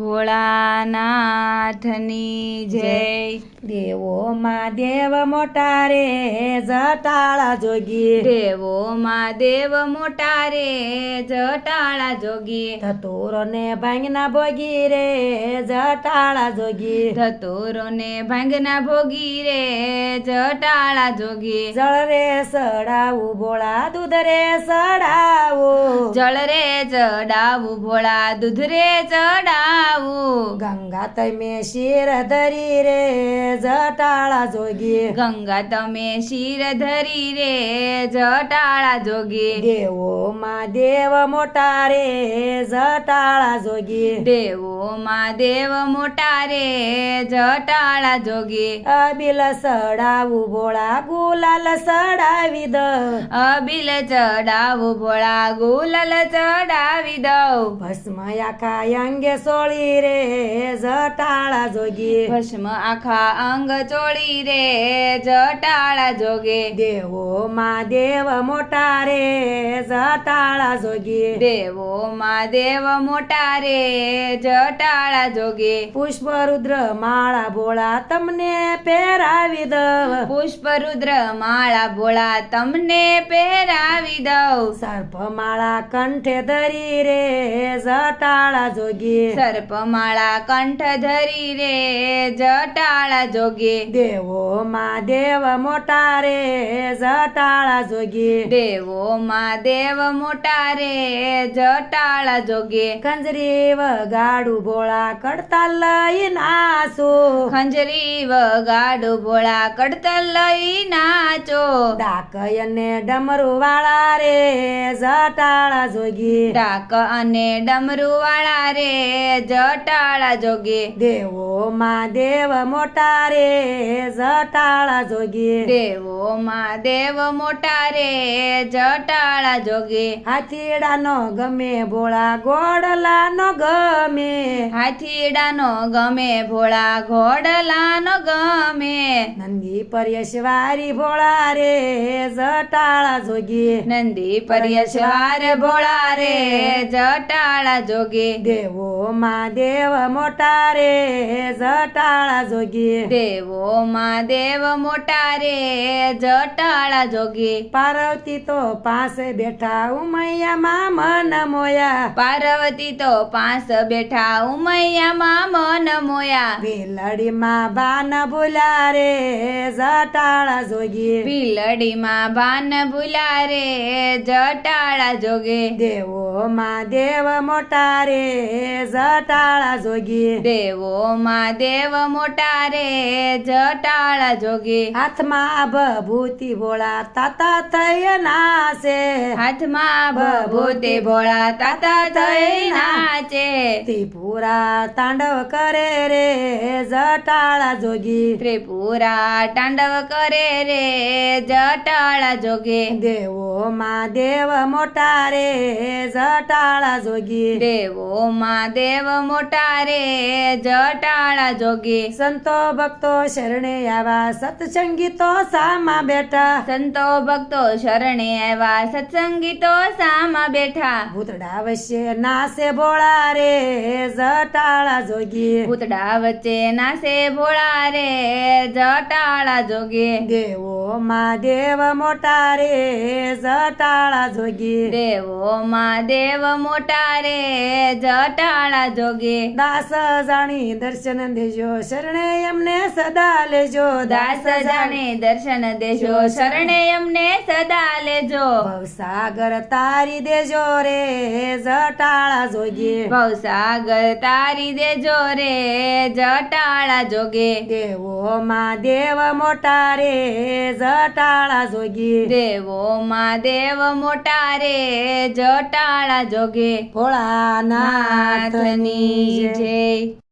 ભોળાનાથની જય. દેવો માં દેવ મોટા રે જટાળા જોગી દેવો માં દેવ મોટા રે જટાળા જોગી ધતુરો ને ભાંગના ભોગી રે જટાળા જોગી ધતુરો ને ભાંગના ભોગી રે જટાળા જોગી જળ રે સડાવું ભોળા દૂધ રે સડાવું. જળ રે ચડાવું ભોળા દૂધ રે ચડાવું ગંગા તમે શિર ધરી રે જટાળા જોગી ગંગા તમે શિર ધરી રે જટાળા જોગી દેવો માં દેવ મોટા રે જટાળા જોગી દેવો માં દેવ મોટા રે જટાળા જોગી અબિલ સડાવું ભોળા ગુલાલ સડાવી દ અબિલ ચડાવું ભોળા ગુલાલ ચડાવી દઉં ભસ્મ આખા અંગે સોળી રે જટાળા જોગી ભસ્મ આખા અંગ ચોળી રે, જટાળા જોગે. દેવો માં દેવ મોટા રે, જટાળા જોગે. દેવો માં દેવ મોટા રે, જટાળા જોગે. પુષ્પ રુદ્ર માળા ભોળા તમને પહેરાવી દવ પુષ્પ રુદ્ર માળા ભોળા તમને પહેરાવી દઉં. સર્પ માળા કંઠે ધરી રે જટાળા જોગી. સર્પમાળા કંઠ ધરી રે જટાળા જોગે. દેવો માં દેવ મોટા રે જટાળા જોગી. દેવો માં દેવ મોટા રે જટાળા જોગે. ખંજરી વગાડું ભોળા કડતા લઈ નાસો ખંજરી વગાડું ભોળા કડતા લઈ નાચો. ડાકયને ડમરુ વાળા રે જટાળા જોગી. ડાક અને ડમરુ વાળા રે જટાળા જોગે. દેવો માં દેવ મોટા રે જટાળા જોગી. દેવો માં દેવ મોટા રે જટાળા જોગે. હાથીડાનો ગમે ભોળા ગોડલાનો ગમે. હાથીડાનો ગમે ભોળા ઘોડલાનો ગમે. નંદી પરેશવારી ભોળા રે જટાળા જોગી. નંદી પર્યસવાર ભોળા રે જટાળા જોગે દેવો માં દેવ મોટા રે જટાળા જોગી. દેવો માં દેવ મોટા રે જટાળા જોગી. પાર્વતી તો પાસે બેઠા ઉમૈયામાં મન મોયા. પાર્વતી તો પાસ બેઠા ઉમૈયામાં મન મોયા. વેલડીમાં બાન ભૂલા રે જટાળા જોગી. પીલડીમાં બાન ભૂલા રે જટાળા જોગે. દેવો માં દેવ મોટા રે જટાળા જોગી. દેવો માં દેવ મોટા રે જટાળા જોગી. હાથમાં ભભૂતિ ભોળા તાતા થઈ નાસે હાથમાં ભભૂતિ ભોળા તાતા થઈ નાચે ત્રિપુરા તાંડવ કરે રે જટાળા જોગી. ત્રિપુરા તાંડવ કરે રે જટાળા જોગે. દેવો માં દેવ મોટા રે જટાળા જોગી. દેવો માં દેવ મોટા રે જટાળા જોગે. સંતો ભક્તો શરણે આવા સત્સંગીતો સામા બેઠા. સંતો ભક્તો શરણે આવ્યા સત્સંગીતો સામા બેઠા. ભૂતડા વચ્ચે નાસે ભોળા રે જટાળા જોગી. ભૂતડા વચ્ચે નાસે ભોળા રે જટાળા જોગે. દેવો માં દેવ મોટા રે જટાળા જોગી દેવો મહાદેવ દેવ મોટા રે જટાળા જોગે દાસ જાણી દર્શન દેજો શરણે એમને સદા લેજો. દાસ જાણી દર્શન દેજો શરણે એમને સદા લેજો. ભવસાગર તારી દેજો રે જટાળા જોગી. ભવસાગર તારી દેજો રે જટાળા જોગે. દેવો મહાદેવ દેવ મોટા રે જટાળા જોગી. દેવો માં દેવ મોટા રે જટાળા જોગે. ભોળાનાથની નાથની જય. જય.